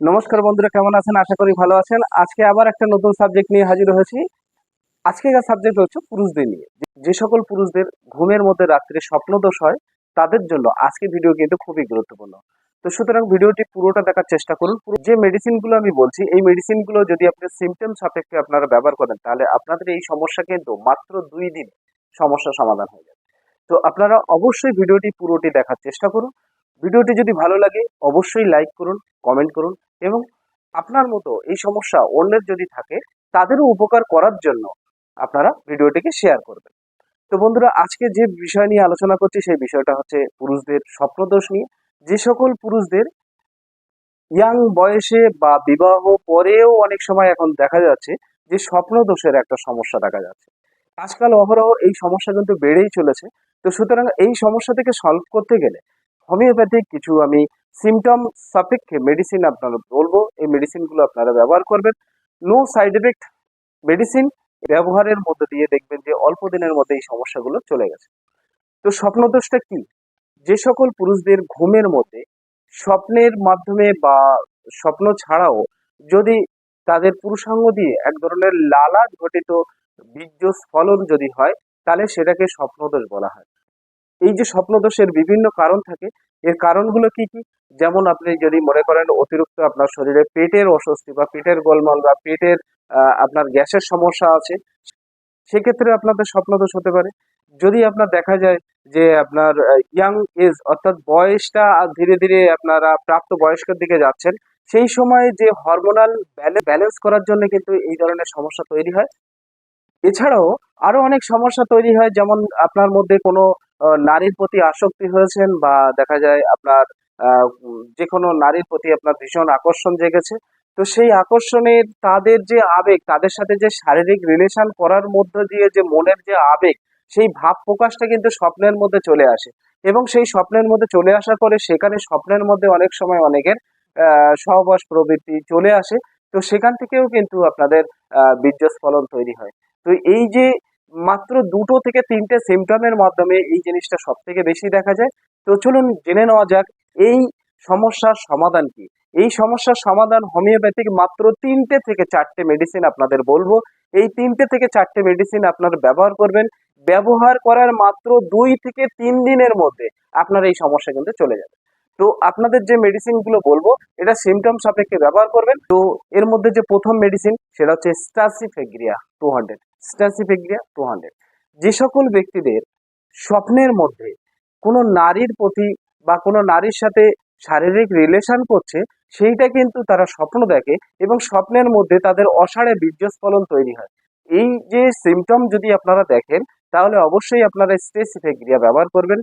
নমস্কার বন্ধুরা, কেমন আছেন? আশা করি ভালো আছেন। আজকে আবার একটা নতুন সাবজেক্ট নিয়ে হাজির হয়েছি। আজকে আজকের সাবজেক্ট হচ্ছে পুরুষদের নিয়ে। যে সকল পুরুষদের ঘুমের মধ্যে রাত্রে স্বপ্নদোষ হয়, তাদের জন্য আজকে ভিডিও কিন্তু খুবই গুরুত্বপূর্ণ। তো সুতরাং ভিডিওটি পুরোটা দেখার চেষ্টা করুন। যে মেডিসিনগুলো আমি বলছি, এই মেডিসিনগুলো যদি আপনি সিমটম সাপেক্ষে আপনারা ব্যবহার করেন, তাহলে আপনাদের এই সমস্যা কিন্তু মাত্র দুই দিন সমস্যা সমাধান হয়ে যাবে। তো আপনারা অবশ্যই ভিডিওটি পুরোটি দেখার চেষ্টা করুন। ভিডিওটি যদি ভালো লাগে, অবশ্যই লাইক করুন কমেন্ট করুন। এবং আপনার মতো এই সমস্যা অন্যের যদি থাকে, তাদেরও উপকার করার জন্য আপনারা ভিডিওটিকে শেয়ার করবেন। তো বন্ধুরা, আজকে যে বিষয় নিয়ে আলোচনা করছি, সেই বিষয়টা হচ্ছে পুরুষদের স্বপ্নদোষ নিয়ে। যে সকল পুরুষদের ইয়াং বয়সে বা বিবাহ পরেও অনেক সময় এখন দেখা যাচ্ছে যে স্বপ্নদোষের একটা সমস্যা দেখা যাচ্ছে। আজকাল অহরহ এই সমস্যা কিন্তু বেড়েই চলেছে। তো সুতরাং এই সমস্যা থেকে সলভ করতে গেলে হোমিওপ্যাথিক কিছু আমি সিমটম সাপেক্ষে মেডিসিন আপনারা বলব, এই মেডিসিনগুলো আপনারা ব্যবহার করবেন। নো সাইড এফেক্ট মেডিসিন ব্যবহারের মধ্যে দিয়ে দেখবেন যে অল্প দিনের মধ্যে এই সমস্যাগুলো চলে গেছে। তো স্বপ্নদোষটা কি? যে সকল পুরুষদের ঘুমের মধ্যে স্বপ্নের মাধ্যমে বা স্বপ্ন ছাড়াও যদি তাদের পুরুষাঙ্গ দিয়ে এক ধরনের লালা ঘটিত বীর্য স্ফলন যদি হয়, তাহলে সেটাকে স্বপ্নদোষ বলা হয়। এই যে স্বপ্নদোষের বিভিন্ন কারণ থাকে, এর কারণগুলো কি কি? যেমন আপনি যদি মনে করেন অতিরিক্ত আপনার শরীরে পেটের অস্বস্তি বা পেটের গোলমাল বা পেটের আপনার গ্যাসের সমস্যা আছে, সেক্ষেত্রে আপনাদের স্বপ্নদোষ হতে পারে। যদি আপনার দেখা যায় যে আপনার ইয়াং এজ অর্থাৎ বয়সটা ধীরে ধীরে আপনারা প্রাপ্ত বয়স্কের দিকে যাচ্ছেন, সেই সময় যে হরমোনাল ব্যালেন্স করার জন্য কিন্তু এই ধরনের সমস্যা তৈরি হয়। এছাড়াও আরও অনেক সমস্যা তৈরি হয়, যেমন আপনার মধ্যে কোনো নারীর প্রতি আসক্তি হয়েছেন বা দেখা যায় আপনার যে কোনো নারীর প্রতি আপনার ভীষণ আকর্ষণ জেগেছে। তো সেই আকর্ষণের তাদের যে আবেগ, তাদের সাথে যে শারীরিক রিলেশন করার মধ্য দিয়ে যে মনের যে আবেগ, সেই ভাব প্রকাশটা কিন্তু স্বপ্নের মধ্যে চলে আসে। এবং সেই স্বপ্নের মধ্যে চলে আসার পরে সেখানে স্বপ্নের মধ্যে অনেক সময় অনেকের সহবাস প্রবৃত্তি চলে আসে। তো সেখান থেকেও কিন্তু আপনাদের বীর্যস্ফলন তৈরি হয়। তো এই যে মাত্র দুটো থেকে তিনটে সিমটমের মাধ্যমে এই জিনিসটা সব থেকে বেশি দেখা যায়। তো চলুন জেনে নেওয়া যাক, এই সমস্যার সমাধান কি? এই সমস্যার সমাধান হোমিওপ্যাথিক মাত্র তিনটে থেকে চারটে মেডিসিন আপনাদের বলব। এই তিনটে থেকে চারটে মেডিসিন আপনারা ব্যবহার করবেন। ব্যবহার করার মাত্র দুই থেকে তিন দিনের মধ্যে আপনার এই সমস্যা কিন্তু চলে যাবে। তো আপনাদের যে মেডিসিনগুলো বলব, এটা সিমটম সাপেক্ষে ব্যবহার করবেন। তো এর মধ্যে যে প্রথম মেডিসিন সেটা হচ্ছে staphysagria two hundred staphysagria two hundred যে সকল ব্যক্তিদের স্বপ্নের মধ্যে কোনো নারীর প্রতি বা কোনো নারীর সাথে শারীরিক রিলেশন করছে, সেইটা কিন্তু তারা স্বপ্ন দেখে এবং স্বপ্নের মধ্যে তাদের অসাড়ে বীর্যস্ফলন তৈরি হয়। এই যে সিমটম যদি আপনারা দেখেন, তাহলে অবশ্যই আপনারা স্টেসিফেগ্রিয়া ব্যবহার করবেন।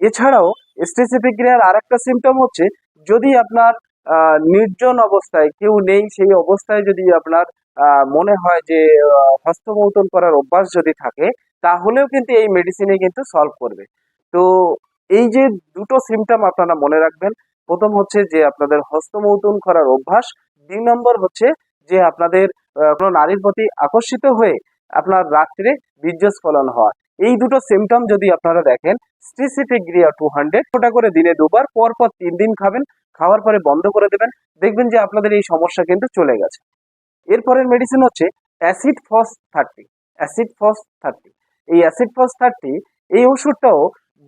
এছাড়াও স্টেসিফেগ্রিয়ার আর একটা সিমটম হচ্ছে, যদি আপনার নির্জন অবস্থায় কেউ নেই, সেই অবস্থায় যদি আপনার মনে হয় যে হস্তমৌতন করার অভ্যাস যদি থাকে, তাহলেও কিন্তু এই মেডিসিনে কিন্তু সলভ করবে। তো এই যে দুটো সিমটম আপনারা মনে রাখবেন, প্রথম হচ্ছে যে আপনাদের হস্তমৌতন করার অভ্যাস, দুই নম্বর হচ্ছে যে আপনাদের কোনো নারীর প্রতি আকর্ষিত হয়ে আপনার রাত্রে বীর্যস্খলন হওয়া। এই দুটো সিমটম যদি আপনারা দেখেন স্টেসিফিগ্রিয়া টু হান্ড্রেড ওটা করে দিনে দুবার পর পর তিন দিন খাবেন, খাওয়ার পরে বন্ধ করে দেবেন, দেখবেন যে আপনাদের এই সমস্যা কিন্তু চলে গেছে। এরপরের মেডিসিন হচ্ছে acid phos thirty acid phos thirty এই অ্যাসিড ফস থার্টি এই ওষুধটাও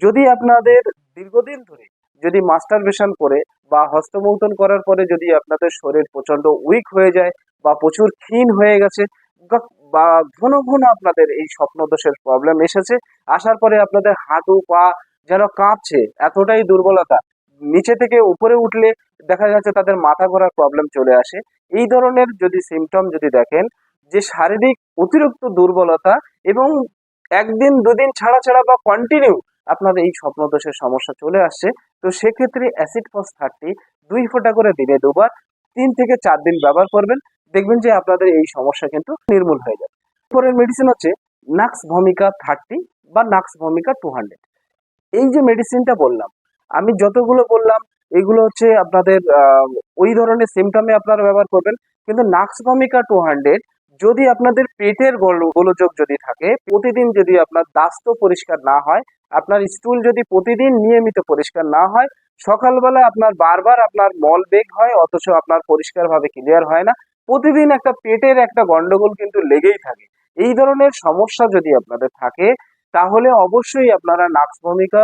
যদি আপনাদের দীর্ঘদিন ধরে যদি মাস্টারবেশন করে বা হস্তমৌতন করার পরে যদি আপনাদের শরীর প্রচণ্ড উইক হয়ে যায় বা প্রচুর ক্ষীণ হয়ে গেছে, বা- ঘন ঘন আপনাদের এই স্বপ্নদোষের প্রবলেম এসেছে, আসার পরে আপনাদের হাঁটু পা যেন কাঁপছে, এতটাই দুর্বলতা নিচে থেকে উপরে উঠলে দেখা যাচ্ছে তাদের মাথা ঘোরার প্রবলেম চলে আসে। এই ধরনের যদি সিমটম যদি দেখেন, যে শারীরিক অতিরিক্ত দুর্বলতা এবং একদিন, দুদিন ছাড়া ছাড়া বা কন্টিনিউ আপনাদের এই স্বপ্নদোষের সমস্যা চলে আসছে, তো সেক্ষেত্রে অ্যাসিড ফস থার্টি দুই ফোঁটা করে দিনে দুবার, তিন থেকে চার দিন ব্যবহার করবেন। দেখবেন যে আপনাদের এই সমস্যা কিন্তু নির্মূল হয়ে যাবে। পরের মেডিসিন হচ্ছে নাক্স ভমিকা থার্টি বা নাক্স ভমিকা টু হান্ড্রেড এই যে মেডিসিনটা বললাম আমি যতগুলো বললাম, এগুলো হচ্ছে আপনাদের ওই ধরনের সিমটমে আপনারা ব্যবহার করবেন। কিন্তু নাক্স ভমিকা টু হান্ড্রেড যদি আপনাদের পেটের গোল- গোলযোগ যদি থাকে, প্রতিদিন যদি আপনার দাস্ত পরিষ্কার না হয়, আপনার স্টুল যদি প্রতিদিন নিয়মিত পরিষ্কার না হয়, সকালবেলা আপনার বারবার আপনার মল বেগ হয়, অথচ আপনার পরিষ্কারভাবে ক্লিয়ার হয় না, প্রতিদিন একটা পেটের একটা গন্ডগোল কিন্তু লেগেই থাকে। এই ধরনের সমস্যা যদি আপনাদের থাকে, তাহলে অবশ্যই আপনারা নাক্স ভূমিকা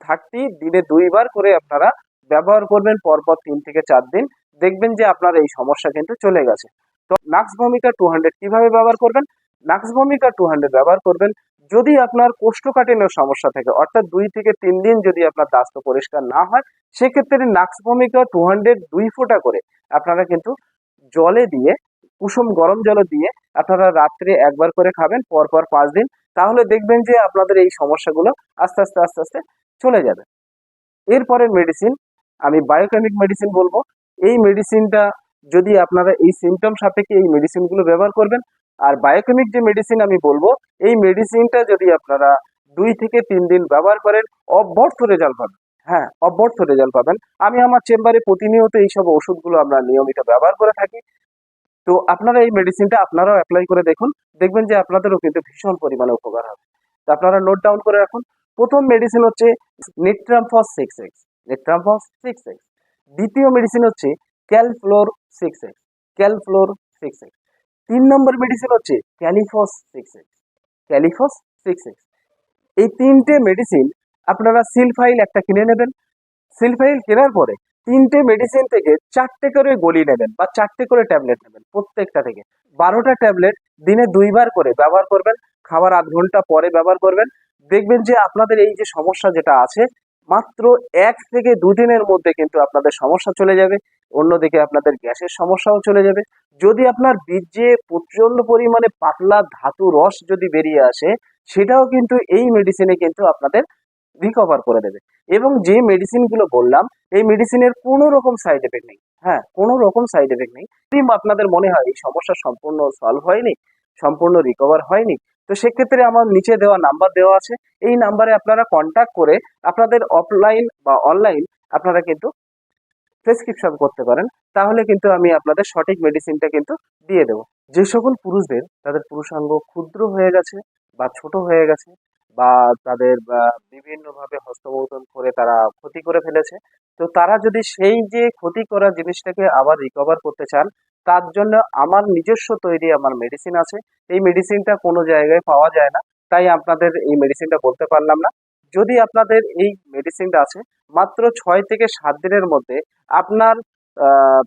থার্টি দিনে দুইবার করে আপনারা ব্যবহার করবেন, পরপর তিন থেকে চার দিন। দেখবেন যে আপনার এই সমস্যা কিন্তু চলে গেছে। তো নাক্স ভূমিকা টু হান্ড্রেড কীভাবে ব্যবহার করবেন? নাক্স ভূমিকা টু হান্ড্রেড ব্যবহার করবেন যদি আপনার কোষ্ঠকাঠিন্যের সমস্যা থাকে, অর্থাৎ দুই থেকে তিন দিন যদি আপনার দাস্ত পরিষ্কার না হয়, সেক্ষেত্রে নাক্স ভূমিকা টু হান্ড্রেড দুই ফোঁটা করে আপনারা কিন্তু জলে দিয়ে, কুসুম গরম জলে দিয়ে আপনারা রাত্রে একবার করে খাবেন, পরপর পাঁচ দিন। তাহলে দেখবেন যে আপনাদের এই সমস্যাগুলো আস্তে আস্তে আস্তে আস্তে চলে যাবে। এরপরের মেডিসিন আমি বায়োকেমিক মেডিসিন বলব। এই মেডিসিনটা যদি আপনারা এই সিমটম সাপেক্ষে এই মেডিসিনগুলো ব্যবহার করবেন, আর বায়োকেমিক যে মেডিসিন আমি বলব, এই মেডিসিনটা যদি আপনারা দুই থেকে তিন দিন ব্যবহার করেন অব্যর্থ রেজাল্ট পাবেন। হ্যাঁ অব্যর্থ রেজাল্ট পাবেন। আমি আমার চেম্বারে প্রতিনিয়ত এইসব ওষুধগুলো আমরা নিয়মিত ব্যবহার করে থাকি। তো আপনারা এই মেডিসিনটা আপনারাও অ্যাপ্লাই করে দেখুন। দেখবেন যে আপনাদেরও কিন্তু ভীষণ পরিমাণে উপকার হবে। তো আপনারা নোট ডাউন করে রাখুন। প্রথম মেডিসিন হচ্ছে নিট্রামফস সিক্স এক্স, নিট্রামফস সিক্স এক্স। দ্বিতীয় মেডিসিন হচ্ছে ক্যালফ্লোর সিক্স এক্স, ক্যালফ্লোর সিক্স এক্স। তিন নম্বর মেডিসিন হচ্ছে ক্যালিফস সিক্স এক্স, ক্যালিফস সিক্স এক্স। এই তিনটে মেডিসিন আপনারা সিলফাইল একটা কিনে নেবেন। সিলফাইল কেনার পরে তিনটে মেডিসিন থেকে চারটে করে গলি নেবেন বা চারটে করে ট্যাবলেট নেবেন প্রত্যেকটা থেকে। বারোটা ট্যাবলেট দিনে দুইবার করে ব্যবহার করবেন খাবার আধ ঘণ্টা পরে ব্যবহার করবেন দেখবেন যে আপনাদের এই যে সমস্যা যেটা আছে, মাত্র এক থেকে দুদিনের মধ্যে কিন্তু আপনাদের সমস্যা চলে যাবে। অন্যদিকে আপনাদের গ্যাসের সমস্যাও চলে যাবে। যদি আপনার বীর্যে প্রচণ্ড পরিমাণে পাতলা ধাতু রস যদি বেরিয়ে আসে, সেটাও কিন্তু এই মেডিসিনে কিন্তু আপনাদের রিকভার করে দেবে। এবং যে মেডিসিনগুলো বললাম, এই মেডিসিনের কোনো রকম সাইড এফেক্ট নেই। হ্যাঁ কোনো রকম সাইড এফেক্ট নেই। আপনাদের মনে হয় এই সমস্যা সম্পূর্ণ সলভ হয়নি, সম্পূর্ণ রিকভার হয়নি? তো সেক্ষেত্রে আমার নিচে দেওয়া নাম্বার দেওয়া আছে। এই নাম্বারে আপনারা কন্ট্যাক্ট করে আপনাদের অফলাইন বা অনলাইন আপনারা কিন্তু প্রেসক্রিপশন করতে পারেন। তাহলে কিন্তু আমি আপনাদের সঠিক মেডিসিনটা কিন্তু দিয়ে দেবো। যে সকল পুরুষদের, তাদের পুরুষাঙ্গ ক্ষুদ্র হয়ে গেছে বা ছোট হয়ে গেছে বা তাদের বিভিন্নভাবে হস্তমৌতন করে তারা ক্ষতি করে ফেলেছে, তো তারা যদি সেই যে ক্ষতি করা জিনিসটাকে আবার রিকভার করতে চান তার জন্য আমার নিজস্ব তৈরি আমার মেডিসিন আছে। এই মেডিসিনটা কোনো জায়গায় পাওয়া যায় না, তাই আপনাদের এই মেডিসিনটা বলতে পারলাম না। যদি আপনাদের এই মেডিসিনটা আছে, মাত্র ছয় থেকে সাত দিনের মধ্যে আপনার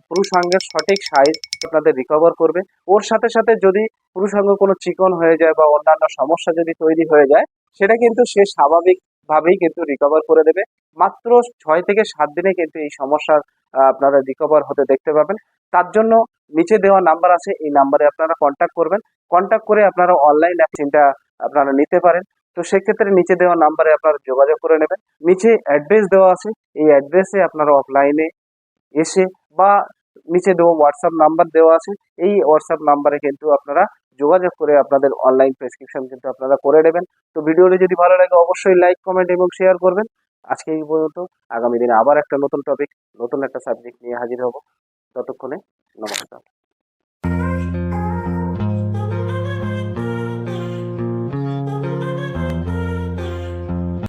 পুরুষাঙ্গের সঠিক সাইজ আপনাদের রিকভার করবে। ওর সাথে সাথে যদি পুরুষাঙ্গ কোনো চিকন হয়ে যায় বা অন্যান্য সমস্যা যদি তৈরি হয়ে যায়, সেটা কিন্তু সে স্বাভাবিক ভাবেই কিন্তু রিকভার করে দেবে। মাত্র ছয় থেকে সাত দিনে কিন্তু এই সমস্যার আপনারা রিকভার হতে দেখতে পাবেন। তার জন্য নিচে দেওয়া নাম্বার আছে, এই নাম্বারে আপনারা কন্ট্যাক্ট করবেন। কন্ট্যাক্ট করে আপনারা অনলাইন ভ্যাকসিনটা আপনারা নিতে পারেন। তো সেক্ষেত্রে নিচে দেওয়া নাম্বারে আপনারা যোগাযোগ করে নেবেন। নিচে অ্যাড্রেস দেওয়া আছে, এই অ্যাড্রেসে আপনারা অফলাইনে এসে বা নিচে দেওয়া হোয়াটসঅ্যাপ নাম্বার দেওয়া আছে, এই হোয়াটসঅ্যাপ নাম্বারে কিন্তু আপনারা যোগাযোগ করে আপনাদের অনলাইন প্রেসক্রিপশন কিন্তু আপনারা করে নেবেন। তো ভিডিওটি যদি ভালো লাগে, অবশ্যই লাইক কমেন্ট এবং শেয়ার করবেন। আজকে এই পর্যন্ত, আগামী দিনে আবার একটা নতুন টপিক নতুন একটা সাবজেক্ট নিয়ে হাজির হব। ততক্ষণে নমস্কার